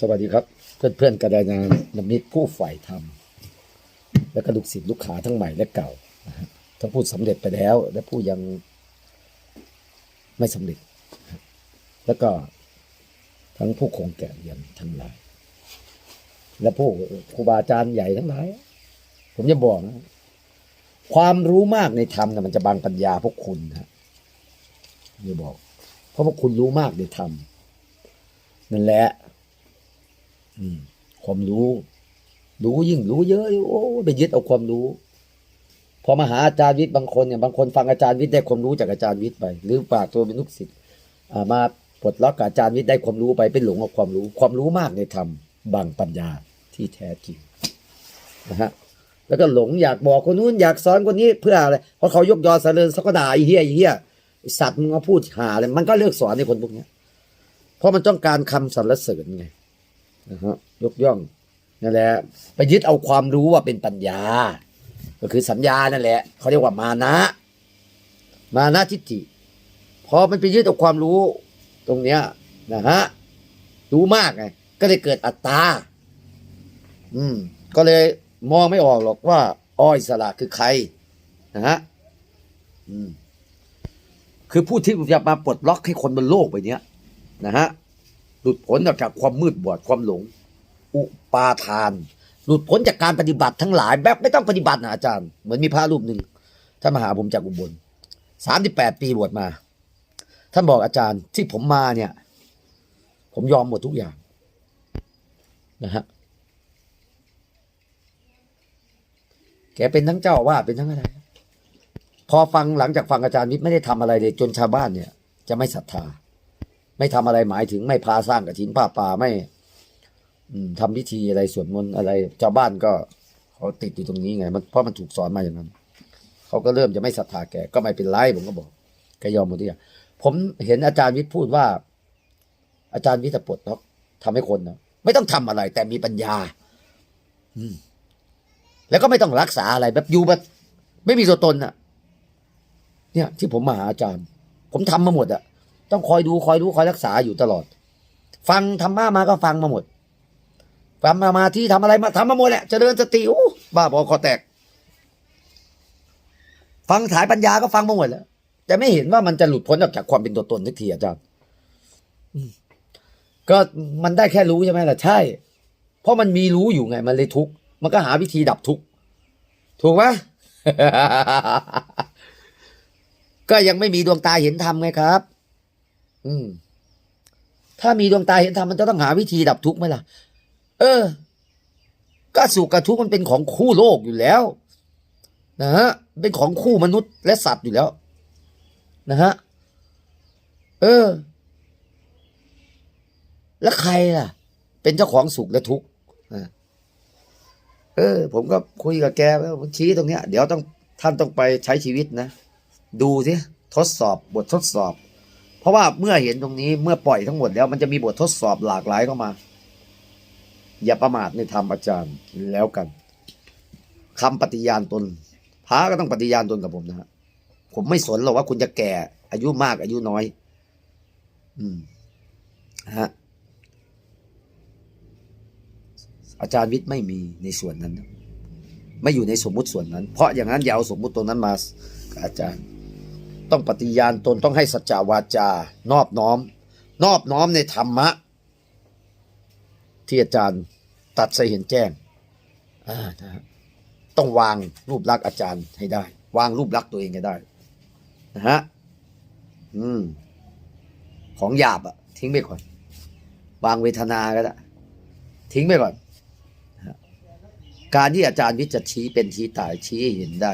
สวัสดีครับ เพื่อนเพื่อนๆกระดานานนมิตรผู้ฝ่ายธรรม และกระดุกศิษย์ลูกขาทั้งใหม่และเก่าทั้งผู้สำเร็จไปแล้ว และผู้ยังไม่สำเร็จ แล้วก็ทั้งผู้คงแก่เรียนทั้งหลาย และผู้ครูบาอาจารย์ใหญ่ทั้งหลาย ผมจะบอกนะความรู้มากในธรรมนะมันจะบังปัญญาพวกคุณนะจะบอก เพราะพวกคุณรู้มากในธรรมนั่นแหละ ความรู้ รู้ยิ่งรู้เยอะโอ้ไปยึดเอาความรู้ พอมาหาอาจารย์วิทย์บางคนเนี่ยบางคนฟังอาจารย์วิทย์ได้ความรู้จากอาจารย์วิทย์ไป หรือฝากตัวเป็นลูกศิษย์มาปลดล็อกอาจารย์วิทย์ได้ความรู้ไปเป็นหลงกับความรู้ ความรู้มากในธรรมบางปัญญาที่แท้จริงนะฮะแล้วก็หลงอยากบอกคนนู้นอยากสอนคนนี้เพื่ออะไรเพราะเขายกยอสเสริญเขาก็ด่าไอ้เหี้ยไอ้เหี้ยสัตว์มึงมาพูดหาอะไรมันก็เลิกสอนในคนพวกนี้เพราะมันต้องการคำสรรเสริญไง นะฮะยกย่องนั่นแหละไปยึดเอาความรู้ว่าเป็นปัญญา ก็คือสัญญานั่นแหละเขาเรียกว่ามานะ มานะทิฏฐิพอมันไปยึดเอาความรู้ตรงเนี้ยนะฮะรู้มากไงก็เลยเกิดอัตตาอืม ก็เลยมองไม่ออกหรอกว่า อ้อยสละคือใครนะฮะอืมคือผู้ที่จะมาปลดล็อกให้คนบนโลกใบเนี้ยนะฮะ หลุดพ้นออกจากความมืดบอดความหลง อุปาทาน หลุดพ้นจากการปฏิบัติทั้งหลาย แบบไม่ต้องปฏิบัตินะอาจารย์ เหมือนมีพระรูปหนึ่งท่านมาหาผมจากอุบลสามสิบแปดปีบวชมา ท่านบอกอาจารย์ที่ผมมาเนี่ย ผมยอมหมดทุกอย่างนะฮะแกเป็นทั้งเจ้าว่าเป็นทั้งอะไร พอฟังหลังจากฟังอาจารย์วิทย์ไม่ได้ทำอะไรเลยจนชาวบ้านเนี่ย จะไม่ศรัทธา ไม่ทำอะไรหมายถึงไม่พาสร้างกระถินผ้าป่าไม่ อืมทำพิธีอะไรสวดมนต์อะไรชาวบ้านก็เขาติดอยู่ตรงนี้ไงมันเพราะมันถูกสอนมาอย่างนั้นเขาก็เริ่มจะไม่ศรัทธาแกก็ไม่เป็นไรผมก็บอกแกยอมหมดทุกอย่างผมเห็นอาจารย์วิทย์พูดว่า อาจารย์วิทย์จะปลดล็อกทำให้คนนะไม่ต้องทำอะไร แต่มีปัญญา อืม แล้วก็ไม่ต้องรักษาอะไร แบบอยู่แบบไม่มีตัวตนอะเนี่ย ที่ผมมาหาอาจารย์ ผมทำมาหมดอะ ต้องคอยดูคอยรู้คอยรักษาอยู่ตลอด ฟังธรรมะมาก็ฟังมาหมดฟังมามาที่ทำอะไรมาทำมาหมดแหละเจริญสติอู้บ้าบอคอแตก ฟังสายปัญญาก็ฟังมาหมดแล้วแต่ไม่เห็นว่ามันจะหลุดพ้นออกจากความเป็นตัวตนทักทีอาจารย์ก็มันได้แค่รู้ใช่ไหมล่ะใช่ เพราะมันมีรู้อยู่ไง มันเลยทุกข์มันก็หาวิธีดับทุกข์ถูกไหมก็ยังไม่มีดวงตาเห็นธรรมไงครับ อืม ถ้ามีดวงตาเห็นธรรมมันจะต้องหาวิธีดับทุกข์ไหมล่ะ เออ ก็สุขกับทุกข์มันเป็นของคู่โลกอยู่แล้ว นะฮะ เป็นของคู่มนุษย์และสัตว์อยู่แล้ว นะฮะ เออ แล้วใครล่ะ เป็นเจ้าของสุขและทุกข์เออ ผมก็คุยกับแกแล้วผมชี้ตรงเนี้ย เดี๋ยวต้องท่านต้องไปใช้ชีวิตนะ ดูสิทดสอบบททดสอบ เพราะว่าเมื่อเห็นตรงนี้เมื่อปล่อยทั้งหมดแล้ว มันจะมีบททดสอบหลากหลายเข้ามา อย่าประมาทในธรรมอาจารย์แล้วกันคำปฏิญาณตนพระก็ต้องปฏิญาณตนกับผมนะฮะผมไม่สนหรอกว่าคุณจะแก่ อายุมากอายุน้อย อืมฮะอาจารย์วิทย์ไม่มีในส่วนนั้น ไม่อยู่ในสมมุติส่วนนั้น เพราะอย่างนั้นอย่าเอาสมมุติตรงนั้นมาอาจารย์ ต้องปฏิญาณตนต้องให้สัจจาวาจา นอบน้อม นอบน้อมในธรรมะ ที่อาจารย์ตัดใส่เห็นแจ้งต้องวางรูปลักษณ์อาจารย์ให้ได้ วางรูปลักษณ์ตัวเองให้ได้นะฮะอืม ของหยาบอะทิ้งไปก่อน วางเวทนาก็ได้ทิ้งไปก่อนการที่อาจารย์วิจารณ์ชี้เป็นชี้ตายชี้เห็นได้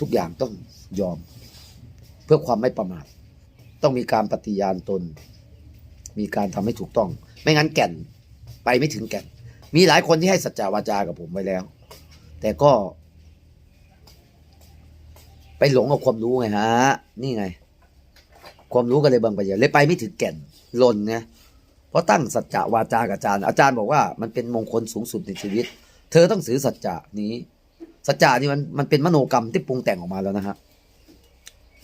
ทุกอย่างต้อง ยอม เพื่อความไม่ประมาทต้องมีการปฏิญาณตน มีการทำให้ถูกต้อง ไม่งั้นแก่นไปไม่ถึงแก่น มีหลายคนที่ให้สัจจาวาจากับผมไว้แล้ว แต่ก็ ไปหลงกับความรู้ไงฮะ นี่ไง ความรู้ก็เลยบางประเด็นเลยไปไม่ถึงแก่นหล่นไงเพราะตั้งสัจจะวาจากับอาจารย์ อาจารย์บอกว่ามันเป็นมงคลสูงสุดในชีวิต เธอต้องถือสัจจะนี้สัจจะนี่มันมันเป็นมโนกรรมที่ปรุงแต่งออกมาแล้วนะฮะ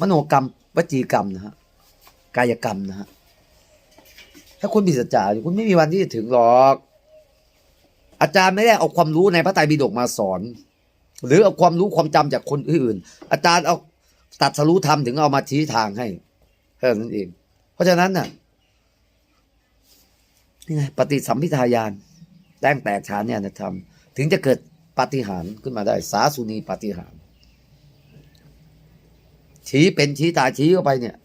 มโนกรรมวจีกรรมนะฮะกายกรรมนะฮะถ้าคุณผิดสัจจะคุณไม่มีวันที่จะถึงหรอก อาจารย์ไม่ได้เอาความรู้ในพระไตรปิฎกมาสอน หรือเอาความรู้ความจำจากคนอื่น อาจารย์เอาตัดสรู้ธรรมถึงเอามาชี้ทางให้แค่นั้นเอง เพราะฉะนั้นน่ะนี่ไงปฏิสัมพิทายานแต้งแตกฉานเนี่ยนะธรรมถึงจะเกิดปาฏิหารย์ขึ้นมาได้ สาสุนีปาฏิหาร ชี้เป็นชี้ตายชี้เข้าไปเนี่ย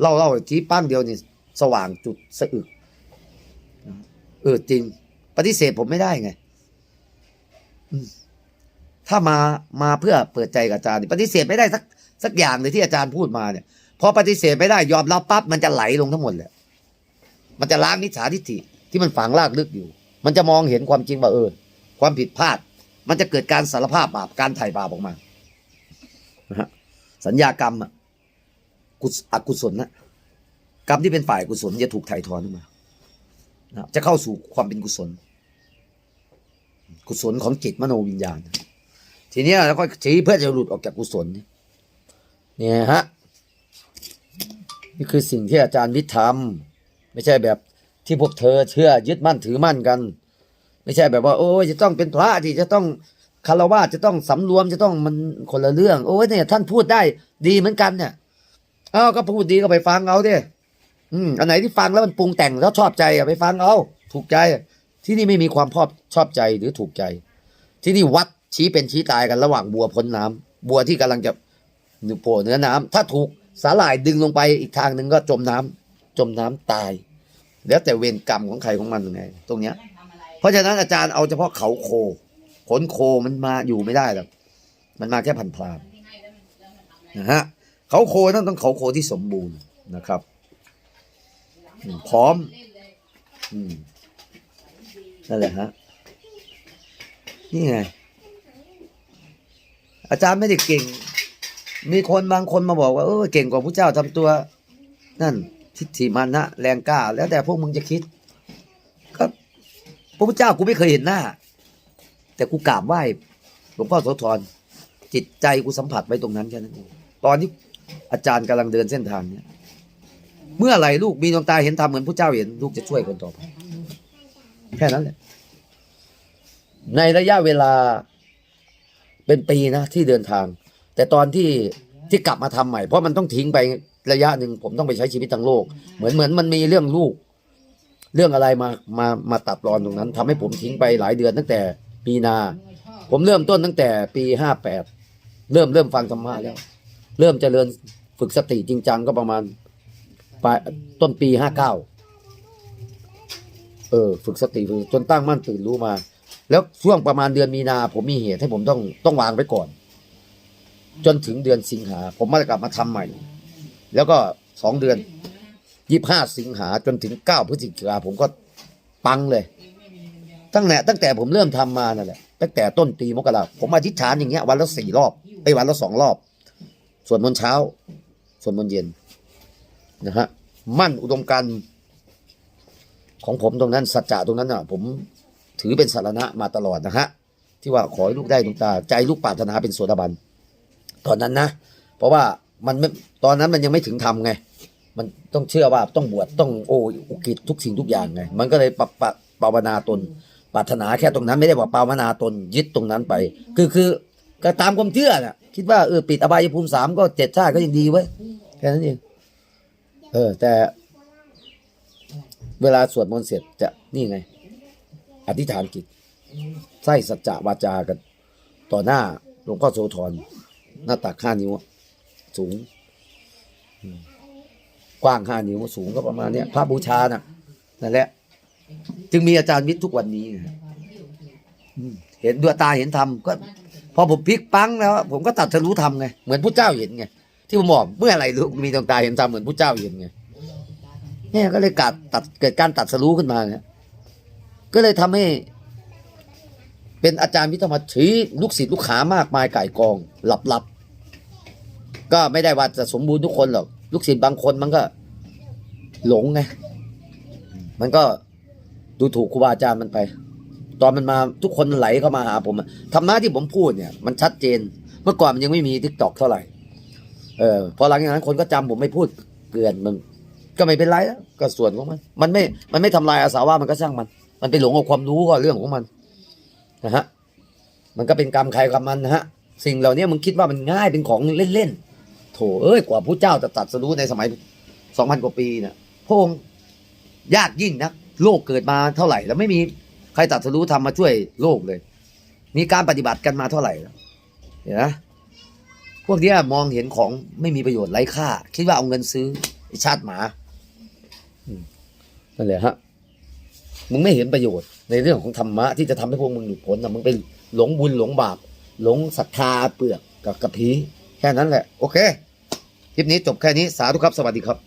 เล่าเล่าชี้ปั้งเดียวนี่สว่างจุดสะอึกเออจริง ปฏิเสธผมไม่ได้ไงถ้ามามาเพื่อเปิดใจกับอาจารย์ปฏิเสธไม่ได้สักสักอย่างเลยที่อาจารย์พูดมาเนี่ยพอปฏิเสธไม่ได้ยอมรับปั๊บมันจะไหลลงทั้งหมดเลยมันจะล้างมิจฉาทิฏฐิที่มันฝังรากลึกอยู่ มันจะมองเห็นความจริงว่าเออ ความผิดพลาด มันจะเกิดการสารภาพบาปการไถ่บาปออกมานะฮะ สัญญากรรมอะกุศอกุศลนะกรรมที่เป็นฝ่ายกุศลจะถูกไถ่ถอนออกมานะจะเข้าสู่ความเป็นกุศล กุศลของจิตมโนวิญญาณ ทีนี้แล้วก็ชี้เพื่อจะหลุดออกจากกุศลเนี่ยฮะนี่คือสิ่งที่อาจารย์วิทย์ทำไม่ใช่แบบที่พวกเธอเชื่อยึดมั่นถือมั่นกัน ไม่ใช่แบบว่า โอ้ยจะต้องเป็นพระที่จะต้อง คารวะจะต้องสำรวมจะต้องมันคนละเรื่อง โอ้ยเนี่ย ท่านพูดได้ดีเหมือนกันเนี่ยเอ้าก็พูดดีก็ไปฟังเอาดิอืมอันไหนที่ฟังแล้วมันปรุงแต่งแล้วชอบใจอะไปฟังเอา ถูกใจ ที่นี่ไม่มีความชอบชอบใจหรือถูกใจ ที่นี่วัดชี้เป็นชี้ตายกันระหว่างบัวพ้นน้ำบัวที่กำลังจะโผล่เหนือน้ำถ้าถูกสาหร่ายดึงลงไปอีกทางหนึ่งก็จมน้ำจมน้ำตาย แล้วแต่เวรกรรมของใครของมันตรงไหนตรงเนี้ย เพราะฉะนั้นอาจารย์เอาเฉพาะเขาโค ขนโคมันมาอยู่ไม่ได้หรอกมันมาแค่พันพลานนะฮะเขาโคต้องต้องเขาโคที่สมบูรณ์นะครับพร้อมอืมนั่นแหละฮะนี่ไง อาจารย์ไม่ได้เก่ง มีคนบางคนมาบอกว่าเออเก่งกว่าพระเจ้าทำตัว นั่น ทิฏฐิมานะแรงกล้า แล้วแต่พวกมึงจะคิดก็พระพุทธเจ้ากูไม่เคยเห็นหน้า แต่กูกราบไหว้หลวงพ่อโสธรจิตใจกูสัมผัสไว้ตรงนั้นแค่นั้นเองตอนที่อาจารย์กำลังเดินเส้นทางเนี้ยเมื่อไหร่ลูกมีดวงตาเห็นธรรมเหมือนพระเจ้าเห็นลูกจะช่วยคนต่อไปแค่นั้นแหละ ในระยะเวลาเป็นปีนะที่เดินทาง แต่ตอนที่ที่กลับมาทำใหม่ เพราะมันต้องทิ้งไประยะหนึ่งผมต้องไปใช้ชีวิตทางโลก เหมือนเหมือนมันมีเรื่องลูก เรื่องอะไรมามามาตัดรอนตรงนั้นทำให้ผมทิ้งไปหลายเดือนตั้งแต่ ปีนา ผมเริ่มต้นตั้งแต่ปีห้าแปดเริ่มเริ่มฟังธรรมะแล้ว เริ่มเจริญฝึกสติจริงจังก็ประมาณปลายต้นปีห้าเก้าเออ ฝึกสติฝึกจนตั้งมั่นตื่นรู้มา แล้วช่วงประมาณเดือนมีนา ผมมีเหตุให้ผมต้องต้องวางไว้ก่อน จนถึงเดือนสิงหา ผมมากลับมาทำใหม่ แล้วก็สองเดือนยี่ห้าสิงหาจนถึงเก้าพฤศจิกาผมก็ปังเลย ตั้งแต่ตั้งแต่ผมเริ่มทำมานั่นแหละตั้งแต่ต้นปีมกราผมอธิษฐานอย่างเงี้ยวันละสี่รอบไอ้วันละสองรอบสวดมนต์เช้าสวดมนต์เย็นนะฮะมั่นอุดมการของผมตรงนั้นสัจจะตรงนั้นอะ ผมถือเป็นสารณะมาตลอดนะฮะที่ว่าขอให้ลูกได้ดวงตา ใจลูกปรารถนาเป็นโสดาบันตอนนั้นนะเพราะว่ามันไม่ตอนนั้นมันยังไม่ถึงทำไง มันต้องเชื่อว่าต้องบวชต้องโอ้อุกิจทุกสิ่งทุกอย่างไง มันก็เลยปรับปรับภาวนาตน ปรารถนาแค่ตรงนั้นไม่ได้ว่าภาวนาตนยึดตรงนั้นไป คือคือก็ตามความเชื่อน่ะ คิดว่าเออปิดอบายภูมิสามก็เจ็ดชาติก็ยังดีไว้แค่นั้นเองเออ แต่ เวลาสวดมนต์เสร็จจะนี่ไง อธิษฐานจิตใส่สัจจะวาจากัน ต่อหน้าหลวงพ่อโสธรหน้าตักห้านิ้ว สูง กว้างห้านิ้วสูงก็ประมาณเนี้ยพระบูชาน่ะนั่นแหละ จึงมีอาจารย์วิทย์ทุกวันนี้เห็นด้วยตาเห็นธรรมก็ พอผมพลิกปังแล้ว ผมก็ตัดทะลุธรรมไงเหมือนผู้เจ้าเห็นไงที่ผมบอกเมื่อไรลูกมีดวงตาเห็นธรรมเหมือนผู้เจ้าเห็นไงเนี่ยก็เลยกัดตัดเกิดการตัดสรู้ขึ้นมาไงก็เลยทำให้ เป็นอาจารย์วิทย์ธรรมชี้ลูกศิษย์ลูกหามากมายไก่กองหลับหลับๆก็ไม่ได้ว่าจะสมบูรณ์ทุกคนหรอกลูกศิษย์บางคนมันก็ หลงไงมันก็ ดูถูกครูบาอาจารย์มันไป ตอนมันมาทุกคนไหลเข้ามาหาผมธรรมะที่ผมพูดเนี่ย มันชัดเจน เมื่อก่อนมันยังไม่มีทิกตอกเท่าไหร่ เออพอหลังจากนั้นคนก็จำผมไม่พูดเกลื่อนมันก็ไม่เป็นไรแล้วก็ส่วนของมัน มันไม่ มันไม่ทำลายอาสาว่ามันก็ช่างมัน มันไปหลงเอาความรู้ก็เรื่องของมันนะฮะ มันก็เป็นกรรมใครกรรมมันนะฮะ สิ่งเหล่านี้มึงคิดว่ามันง่ายเป็นของเล่นๆ โถเอ้ยกว่าพระเจ้าจะตัดสรู้ในสมัยสองพันกว่าปีเนี่ยพระองค์ยากยิ่งนะ โลกเกิดมาเท่าไหร่ แล้วไม่มีใครตัดสรู้ทำมาช่วยโลกเลย มีการปฏิบัติกันมาเท่าไหร่แล้วเห็นไหมพวกนี้มองเห็นของไม่มีประโยชน์ไร้ค่า คิดว่าเอาเงินซื้อชาติหมาอนั่นแหละฮะมึงไม่เห็นประโยชน์ในเรื่องของธรรมะที่จะทำให้พวกมึงหลุดพ้นนะมึงไปหลงบุญหลงบาป หลงศรัทธาเปลือกกับกระพีแค่นั้นแหละ โอเคคลิปนี้จบแค่นี้สาธุครับ สวัสดีครับ